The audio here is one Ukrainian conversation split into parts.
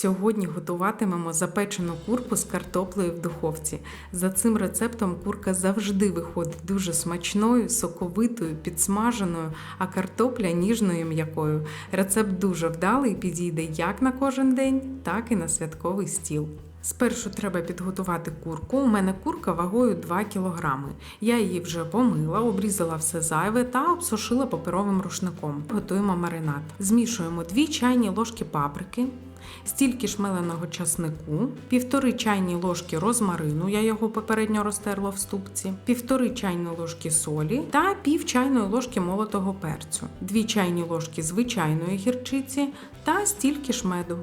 Сьогодні готуватимемо запечену курку з картоплею в духовці. За цим рецептом курка завжди виходить дуже смачною, соковитою, підсмаженою, а картопля ніжною м'якою. Рецепт дуже вдалий, підійде як на кожен день, так і на святковий стіл. Спершу треба підготувати курку. У мене курка вагою 2 кг. Я її вже помила, обрізала все зайве та обсушила паперовим рушником. Готуємо маринад. Змішуємо 2 чайні ложки паприки, стільки ж меленого часнику, півтори чайні ложки розмарину, я його попередньо розтерла в ступці, півтори чайні ложки солі та пів чайної ложки молотого перцю, 2 чайні ложки звичайної гірчиці та стільки ж меду.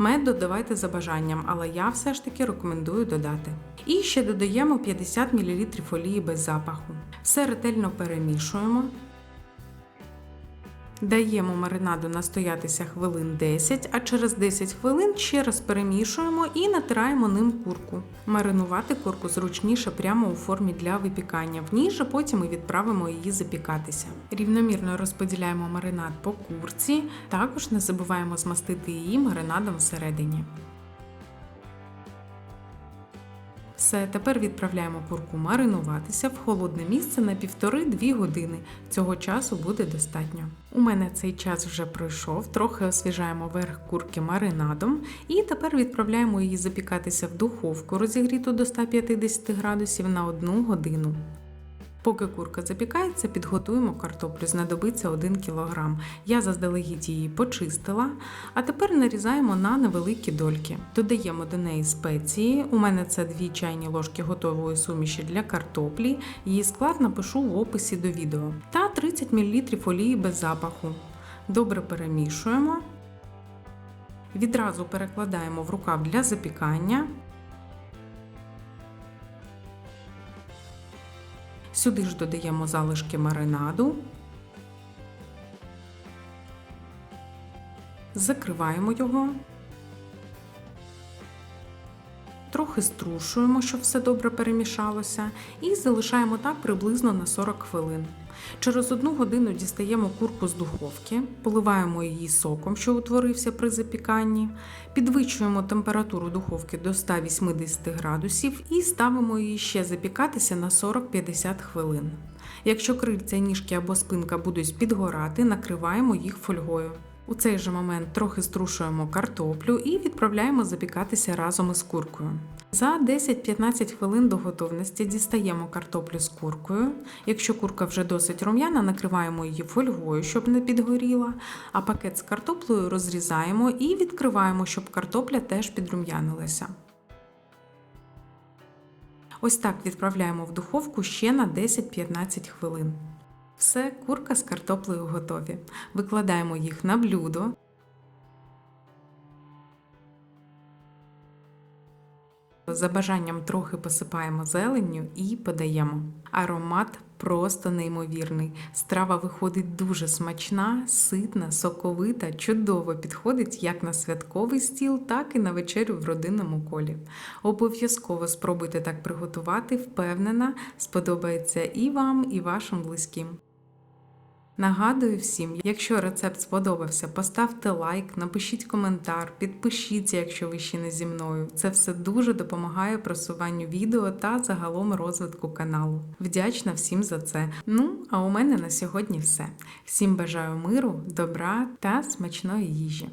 Мед додавайте за бажанням, але я все ж таки рекомендую додати. І ще додаємо 50 мл олії без запаху. Все ретельно перемішуємо. Даємо маринаду настоятися хвилин 10, а через 10 хвилин ще раз перемішуємо і натираємо ним курку. Маринувати курку зручніше прямо у формі для випікання. В ній же потім і відправимо її запікатися. Рівномірно розподіляємо маринад по курці, також не забуваємо змастити її маринадом всередині. Все, тепер відправляємо курку маринуватися в холодне місце на 1,5-2 години. Цього часу буде достатньо. У мене цей час вже пройшов, трохи освіжаємо верх курки маринадом і тепер відправляємо її запікатися в духовку, розігріту до 150 градусів на 1 годину. Поки курка запікається, підготуємо картоплю, знадобиться 1 кг. Я заздалегідь її почистила, а тепер нарізаємо на невеликі дольки. Додаємо до неї спеції. У мене це 2 чайні ложки готової суміші для картоплі. Її склад напишу в описі до відео. Та 30 мл олії без запаху. Добре перемішуємо. Відразу перекладаємо в рукав для запікання. Сюди ж додаємо залишки маринаду, закриваємо його, трохи струшуємо, щоб все добре перемішалося, і залишаємо так приблизно на 40 хвилин. Через одну годину дістаємо курку з духовки, поливаємо її соком, що утворився при запіканні, підвищуємо температуру духовки до 180 градусів і ставимо її ще запікатися на 40-50 хвилин. Якщо крильця, ніжки або спинка будуть підгорати, накриваємо їх фольгою. У цей же момент трохи струшуємо картоплю і відправляємо запікатися разом із куркою. За 10-15 хвилин до готовності дістаємо картоплю з куркою. Якщо курка вже досить рум'яна, накриваємо її фольгою, щоб не підгоріла, а пакет з картоплею розрізаємо і відкриваємо, щоб картопля теж підрум'янилася. Ось так відправляємо в духовку ще на 10-15 хвилин. Все, курка з картоплею готові. Викладаємо їх на блюдо. За бажанням трохи посипаємо зеленню і подаємо. Аромат просто неймовірний. Страва виходить дуже смачна, ситна, соковита, чудово підходить як на святковий стіл, так і на вечерю в родинному колі. Обов'язково спробуйте так приготувати, впевнена, сподобається і вам, і вашим близьким. Нагадую всім, якщо рецепт сподобався, поставте лайк, напишіть коментар, підпишіться, якщо ви ще не зі мною. Це все дуже допомагає просуванню відео та загалом розвитку каналу. Вдячна всім за це. Ну, а у мене на сьогодні все. Всім бажаю миру, добра та смачної їжі.